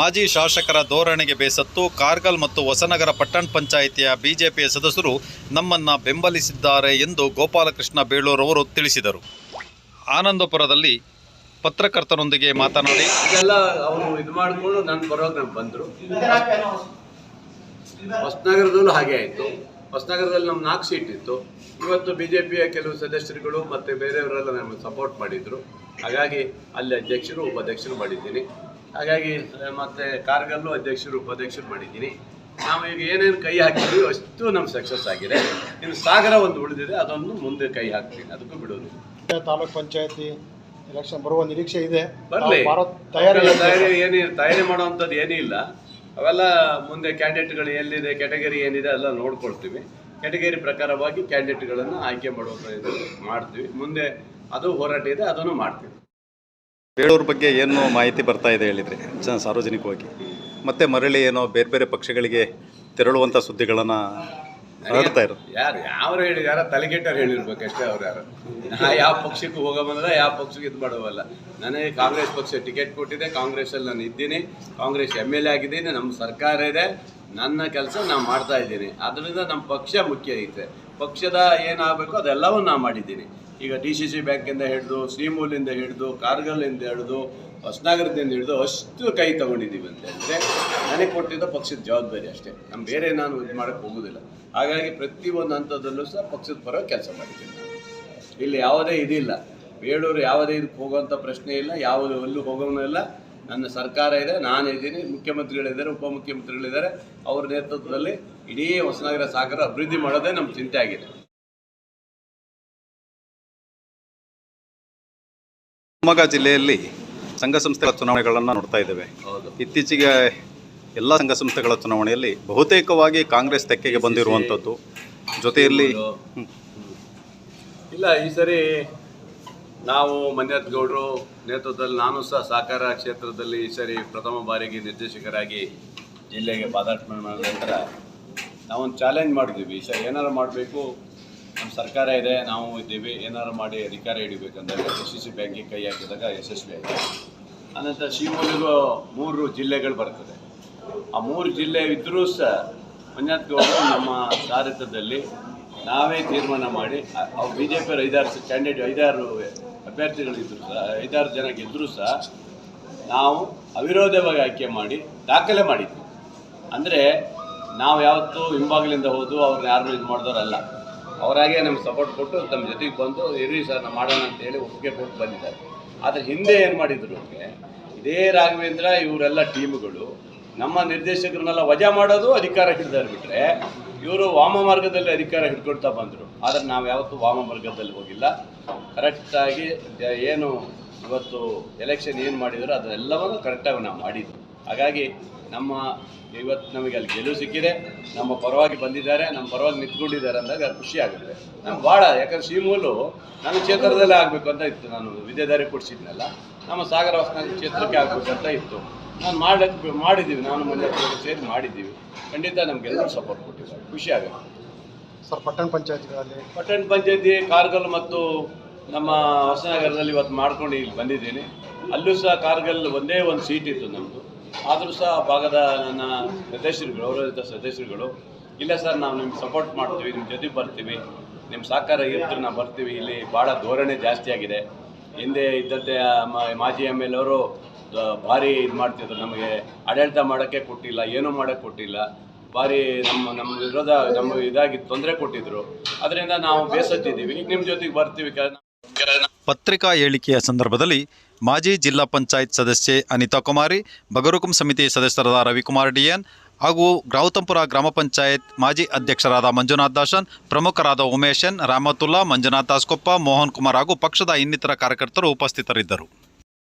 ಮಾಜಿ ಶಾಸಕರ ಧೋರಣೆಗೆ ಬೇಸತ್ತು, ಕಾರ್ಗಲ್ ಮತ್ತು ಹೊಸನಗರ ಪಟ್ಟಣ ಪಂಚಾಯಿತಿಯ ಬಿಜೆಪಿಯ ಸದಸ್ಯರು ನಮ್ಮನ್ನ ಬೆಂಬಲಿಸಿದ್ದಾರೆ ಎಂದು ಗೋಪಾಲಕೃಷ್ಣ ಬೇಳೂರವರು ತಿಳಿಸಿದರು. ಆನಂದಪುರದಲ್ಲಿ ಪತ್ರಕರ್ತರೊಂದಿಗೆ ಮಾತನಾಡಿ ಇದೆಲ್ಲ ಅವರು ಇದು ಬಂದರು. ಹೊಸನಗರದಲ್ಲೂ ಹಾಗೆ ಆಯಿತು. ಹೊಸನಗರದಲ್ಲಿ ನಮ್ಮ ನಾಲ್ಕು ಸೀಟ್ ಇತ್ತು. ಇವತ್ತು ಬಿ ಜೆ ಕೆಲವು ಸದಸ್ಯರುಗಳು ಮತ್ತು ಬೇರೆಯವರೆಲ್ಲ ನಮಗೆ ಸಪೋರ್ಟ್ ಮಾಡಿದರು. ಹಾಗಾಗಿ ಅಲ್ಲಿ ಅಧ್ಯಕ್ಷರು, ಉಪಾಧ್ಯಕ್ಷರು ಮಾಡಿದ್ದೀನಿ. ಹಾಗಾಗಿ ಮತ್ತೆ ಕಾರ್ಗಲ್ಲು ಅಧ್ಯಕ್ಷರು ಉಪಾಧ್ಯಕ್ಷರು ಮಾಡಿದ್ದೀನಿ. ನಾವು ಈಗ ಏನೇನು ಕೈ ಹಾಕಿದ್ವಿ ಅಷ್ಟು ನಮ್ಮ ಸಕ್ಸಸ್ ಆಗಿದೆ. ಇನ್ನು ಸಾಗರ ಒಂದು ಉಳಿದಿದೆ ಅದೊಂದು ಮುಂದೆ ಕೈ ಹಾಕ್ತೀನಿ ಅದಕ್ಕೂ ಬಿಡೋದು. ತಾಲೂಕ್ ಪಂಚಾಯತಿ ಎಲೆಕ್ಷನ್ ಬರುವ ನಿರೀಕ್ಷೆ ಇದೆ. ಬರಲಿ. ತಯಾರಿ ತಯಾರಿ ಏನಿ ತಯಾರಿ ಮಾಡುವಂಥದ್ದು ಏನೂ ಇಲ್ಲ. ಅವೆಲ್ಲ ಮುಂದೆ ಕ್ಯಾಂಡಿಡೇಟ್ಗಳು ಎಲ್ಲಿದೆ ಕ್ಯಾಟಗರಿ ಏನಿದೆ ಎಲ್ಲ ನೋಡ್ಕೊಳ್ತೀವಿ. ಕ್ಯಾಟಗರಿ ಪ್ರಕಾರವಾಗಿ ಕ್ಯಾಂಡಿಡೇಟ್ಗಳನ್ನು ಆಯ್ಕೆ ಮಾಡುವ ಪ್ರಯತ್ನ ಮಾಡ್ತೀವಿ. ಮುಂದೆ ಅದು ಹೋರಾಟ ಇದೆ ಅದನ್ನು ಮಾಡ್ತೀವಿ. ಬೇಳೂರು ಬಗ್ಗೆ ಏನು ಮಾಹಿತಿ ಬರ್ತಾ ಇದೆ ಹೇಳಿದ್ರೆ ಜನ ಸಾರ್ವಜನಿಕವಾಗಿ. ಮತ್ತೆ ಮರಳಿ ಏನೋ ಬೇರೆ ಬೇರೆ ಪಕ್ಷಗಳಿಗೆ ತೆರಳುವಂಥ ಸುದ್ದಿಗಳನ್ನು ಹರಡ್ತಾ ಇರೋದು. ಯಾರು ಯಾರು ಹೇಳಿದಾರ? ಯಾರ ಹೇಳಿರ್ಬೇಕಷ್ಟೇ ಹೇಳಿರ್ಬೇಕು ಅಷ್ಟೇ ಅವ್ರು ಯಾರು ನಾ ಯಾವ ಪಕ್ಷಕ್ಕೂ ಹೋಗೋ ಬಂದ್ರೆ ಯಾವ ಪಕ್ಷಕ್ಕೆ ಇದು ಮಾಡುವಲ್ಲ. ನನಗೆ ಕಾಂಗ್ರೆಸ್ ಪಕ್ಷ ಟಿಕೆಟ್ ಕೊಟ್ಟಿದೆ ಕಾಂಗ್ರೆಸ್ಸಲ್ಲಿ ನಾನು ಇದ್ದೀನಿ. ಕಾಂಗ್ರೆಸ್ ಎಂ ಎಲ್ ಎ ಆಗಿದ್ದೀನಿ ನಮ್ಮ ಸರ್ಕಾರ ಇದೆ. ನನ್ನ ಕೆಲಸ ನಾನು ಮಾಡ್ತಾ ಇದ್ದೀನಿ. ಅದರಿಂದ ನಮ್ಮ ಪಕ್ಷ ಮುಖ್ಯ ಐತೆ. ಪಕ್ಷದ ಏನಾಗಬೇಕು ಅದೆಲ್ಲವೂ ನಾನು ಮಾಡಿದ್ದೀನಿ. ಈಗ ಡಿ ಸಿ ಸಿ ಬ್ಯಾಂಕಿಂದ ಹಿಡಿದು, ಶ್ರೀಮೂಲಿಂದ ಹಿಡಿದು ಕಾರ್ಗಲ್ಲಿಂದ ಹಿಡಿದು, ಹೊಸನಗರದಿಂದ ಹಿಡಿದು ಅಷ್ಟು ಕೈ ತಗೊಂಡಿದ್ದೀವಿ ಅಂತ ಹೇಳಿದ್ರೆ ನನಗೆ ಕೊಟ್ಟಿದ್ದ ಪಕ್ಷದ ಜವಾಬ್ದಾರಿ ಅಷ್ಟೇ. ನಮ್ಮ ಬೇರೆ ನಾನು ಇದು ಮಾಡೋಕ್ಕೆ ಹೋಗೋದಿಲ್ಲ. ಹಾಗಾಗಿ ಪ್ರತಿಯೊಂದು ಹಂತದಲ್ಲೂ ಸಹ ಪಕ್ಷದ ಪರ ಕೆಲಸ ಮಾಡಿದ್ದೀನಿ. ಇಲ್ಲಿ ಯಾವುದೇ ಇದಿಲ್ಲ. ಬೇಳೂರು ಯಾವುದೇ ಇದಕ್ಕೆ ಹೋಗುವಂಥ ಪ್ರಶ್ನೆ ಇಲ್ಲ, ಯಾವುದು ಎಲ್ಲೂ ಹೋಗೋನೂ ಇಲ್ಲ. ನನ್ನ ಸರ್ಕಾರ ಇದೆ ನಾನು ಇದ್ದೀನಿ ಮುಖ್ಯಮಂತ್ರಿಗಳಿದ್ದಾರೆ, ಉಪಮುಖ್ಯಮಂತ್ರಿಗಳಿದ್ದಾರೆ. ಅವ್ರ ನೇತೃತ್ವದಲ್ಲಿ ಇಡೀ ಹೊಸನಗರ ಸಾಗರ ಅಭಿವೃದ್ಧಿ ಮಾಡೋದೇ ನಮ್ಮ ಚಿಂತೆ ಆಗಿದೆ. ಶಿವಮೊಗ್ಗ ಜಿಲ್ಲೆಯಲ್ಲಿ ಸಂಘ ಸಂಸ್ಥೆಗಳ ಚುನಾವಣೆಗಳನ್ನು ನೋಡ್ತಾ ಇದ್ದೇವೆ. ಹೌದು. ಇತ್ತೀಚೆಗೆ ಎಲ್ಲ ಸಂಘ ಸಂಸ್ಥೆಗಳ ಚುನಾವಣೆಯಲ್ಲಿ ಬಹುತೇಕವಾಗಿ ಕಾಂಗ್ರೆಸ್ ತೆಕ್ಕೆಗೆ ಬಂದಿರುವಂಥದ್ದು. ಜೊತೆಯಲ್ಲಿ ಇಲ್ಲ ಈ ಸರಿ ನಾವು ಮಂಜುನಾಥ್ ಗೌಡರು ನೇತೃತ್ವದಲ್ಲಿ ನಾನು ಸಹ ಸಹಕಾರ ಕ್ಷೇತ್ರದಲ್ಲಿ ಈ ಸರಿ ಪ್ರಥಮ ಬಾರಿಗೆ ನಿರ್ದೇಶಕರಾಗಿ ಜಿಲ್ಲೆಗೆ ಪಾದಾರ್ಪಣೆ ಮಾಡಿದ ನಂತರ ನಾವೊಂದು ಚಾಲೆಂಜ್ ಮಾಡಿದ್ದೀವಿ ಸರಿ ಏನಾರು ಮಾಡಬೇಕು? ನಮ್ಮ ಸರ್ಕಾರ ಇದೆ, ನಾವು ಇದ್ದೀವಿ. ಏನಾರು ಮಾಡಿ ಅಧಿಕಾರ ಹಿಡಿಬೇಕಂದಾಗ ಎಸ್ ಸಿ ಸಿ ಬ್ಯಾಂಕಿಗೆ ಕೈ ಹಾಕಿದಾಗ ಯಶಸ್ವಿ ಆಗಿದೆ ಅನಂತರ ಶಿವಮೊಗ್ಗಗೂ ಮೂರು ಜಿಲ್ಲೆಗಳು ಬರ್ತದೆ. ಆ ಮೂರು ಜಿಲ್ಲೆ ಇದ್ದರೂ ಸಹ ಮಂಜುನಾಥ್ ಗೌಡರು ನಮ್ಮ ಸಾರಥ್ಯದಲ್ಲಿ ನಾವೇ ತೀರ್ಮಾನ ಮಾಡಿ ಅವು ಅವ್ರು ಬಿ ಜೆ ಪಿಯವ್ರು ಐದಾರು ಕ್ಯಾಂಡಿಡೇಟ್ ಐದಾರು ಅಭ್ಯರ್ಥಿಗಳಿದ್ರು ಸಹ ಐದಾರು ಜನ ಗೆದ್ದರೂ ಸಹ ನಾವು ಅವಿರೋಧವಾಗಿ ಆಯ್ಕೆ ಮಾಡಿ, ದಾಖಲೆ ಮಾಡಿದ್ವಿ. ಅಂದರೆ ನಾವು ಯಾವತ್ತೂ ಹಿಂಬಾಗಿಲಿಂದ ಹೋದು ಅವ್ರನ್ನ ಯಾರನ್ನೂ ಇದು ಮಾಡಿದವರಲ್ಲ. ಅವರಾಗೆ ನಮ್ಗೆ ಸಪೋರ್ಟ್ ಕೊಟ್ಟು ತಮ್ಮ ಜೊತೆಗೆ ಬಂದು ಇರಿ ಸರ್, ನಾವು ಮಾಡೋಣ ಅಂತೇಳಿ ಒಪ್ಪಿಗೆ ಕೊಟ್ಟು ಬಂದಿದ್ದಾರೆ. ಆದರೆ ಹಿಂದೆ ಏನು ಮಾಡಿದ್ರು ಇದೇ ರಾಘವೇಂದ್ರ ಇವರೆಲ್ಲ ಟೀಮ್ಗಳು, ನಮ್ಮ ನಿರ್ದೇಶಕರನ್ನೆಲ್ಲ ವಜಾ ಮಾಡೋದು ಅಧಿಕಾರ ಹಿಡಿದಾರೆ ಬಿಟ್ಟರೆ ಇವರು ವಾಮ ಮಾರ್ಗದಲ್ಲಿ ಅಧಿಕಾರ ಹಿಡ್ಕೊಳ್ತಾ ಬಂದರು. ಆದರೆ ನಾವು ಯಾವತ್ತೂ ವಾಮ ಮಾರ್ಗದಲ್ಲಿ ಹೋಗಿಲ್ಲ. ಕರೆಕ್ಟಾಗಿ ಏನು ಇವತ್ತು ಎಲೆಕ್ಷನ್ ಏನು ಮಾಡಿದ್ರು, ಅದೆಲ್ಲವನ್ನು ಕರೆಕ್ಟಾಗಿ ನಾವು ಮಾಡಿದ್ವಿ. ಹಾಗಾಗಿ ನಮ್ಮ ಇವತ್ತು ನಮಗೆ ಅಲ್ಲಿ ಗೆಲುವು ಸಿಕ್ಕಿದೆ. ನಮ್ಮ ಪರವಾಗಿ ಬಂದಿದ್ದಾರೆ ನಮ್ಮ ಪರವಾಗಿ ನಿಂತ್ಕೊಂಡಿದ್ದಾರೆ ಅಂದಾಗ ಖುಷಿ ಆಗುತ್ತೆ. ನಮ್ಗೆ ಭಾಳ ಯಾಕಂದ್ರೆ ಶ್ರೀಮೂಲು ನನ್ನ ಕ್ಷೇತ್ರದಲ್ಲೇ ಆಗಬೇಕು ಅಂತ ಇತ್ತು. ನಾನು ವಿದ್ಯಾಧಾರಿ ಕೊಡಿಸಿದ್ನಲ್ಲ ನಮ್ಮ ಸಾಗರ ಹೊಸನ ಕ್ಷೇತ್ರಕ್ಕೆ ಅಂತ ಇತ್ತು. ನಾನು ಮಾಡಕ್ಕೆ ಮಾಡಿದ್ದೀವಿ ನಾನು ಮೊನ್ನೆ ಸೇರಿ ಮಾಡಿದ್ದೀವಿ ಖಂಡಿತ ನಮಗೆಲ್ಲರೂ ಸಪೋರ್ಟ್ ಕೊಟ್ಟಿದ್ದಾರೆ. ಖುಷಿ ಆಗುತ್ತೆ. ಸರ್ ಪಟ್ಟಣ ಪಂಚಾಯತ್ಗಳಲ್ಲಿ? ಪಟ್ಟಣ ಪಂಚಾಯತಿ ಕಾರ್ಗಲ್ ಮತ್ತು ನಮ್ಮ ಹೊಸನಗರದಲ್ಲಿ ಇವತ್ತು ಮಾಡ್ಕೊಂಡು ಇಲ್ಲಿ ಬಂದಿದ್ದೀನಿ. ಅಲ್ಲೂ ಸಹ ಕಾರ್ಗಲ್ ಒಂದೇ ಒಂದು ಸೀಟ್ ಇತ್ತು ನಮ್ಮದು ಆದರೂ ಸಹ ಭಾಗದ ನನ್ನ ಸದಸ್ಯರುಗಳು ಗೌರವಿತ ಸದಸ್ಯರುಗಳು, ಇಲ್ಲ ಸರ್, ನಾವು ನಿಮ್ಗೆ ಸಪೋರ್ಟ್ ಮಾಡ್ತೀವಿ ನಿಮ್ಮ ಜೊತೆ ಬರ್ತೀವಿ ನಿಮ್ಮ ಸಹಕಾರ ಇರ್ತೀವಿ ನಾವು ಬರ್ತೀವಿ, ಇಲ್ಲಿ ಭಾಳ ಧೋರಣೆ ಜಾಸ್ತಿ ಆಗಿದೆ. ಹಿಂದೆ ಇದ್ದಂತೆ ಮಾಜಿ ಎಂ ಎಲ್ ಅವರು ಭಾರಿ ಇದು ಮಾಡ್ತಿದ್ರು, ನಮಗೆ ಆಡಳಿತ ಮಾಡೋಕ್ಕೆ ಕೊಟ್ಟಿಲ್ಲ, ಏನೂ ಮಾಡೋಕ್ಕೆ ಕೊಟ್ಟಿಲ್ಲ, ಭಾರಿ ನಮ್ಮ ನಮ್ಮ ವಿರೋಧ ನಮ್ಮ ಇದಾಗಿ ತೊಂದರೆ ಕೊಟ್ಟಿದ್ರು. ಅದರಿಂದ ನಾವು ಬೇಸತ್ತಿದ್ದೀವಿ ನಿಮ್ಮ ಜೊತೆಗೆ ಬರ್ತೀವಿ ಪತ್ರಿಕಾ ಹೇಳಿಕೆಯ ಸಂದರ್ಭದಲ್ಲಿ ಮಾಜಿ ಜಿಲ್ಲಾ ಪಂಚಾಯತ್ ಸದಸ್ಯೆ ಅನಿತಾ ಕುಮಾರಿ, ಬಗರುಕುಂ ಸಮಿತಿ ಸದಸ್ಯರಾದ ರವಿಕುಮಾರ್ ಡಿಎನ್ ಹಾಗೂ ಗ್ರಾಮತಂಪುರ ಗ್ರಾಮ ಪಂಚಾಯತ್ ಮಾಜಿ ಅಧ್ಯಕ್ಷರಾದ ಮಂಜುನಾಥ್ ದಾಸನ್ ಪ್ರಮುಖರಾದ ಉಮೇಶನ್ ರಾಮತುಲ್ಲಾ, ಮಂಜುನಾಥ್ ದಾಸ್ಕೊಪ್ಪ, ಮೋಹನ್ ಕುಮಾರ್ ಹಾಗೂ ಪಕ್ಷದ ಇನ್ನಿತರ ಕಾರ್ಯಕರ್ತರು ಉಪಸ್ಥಿತರಿದ್ದರು.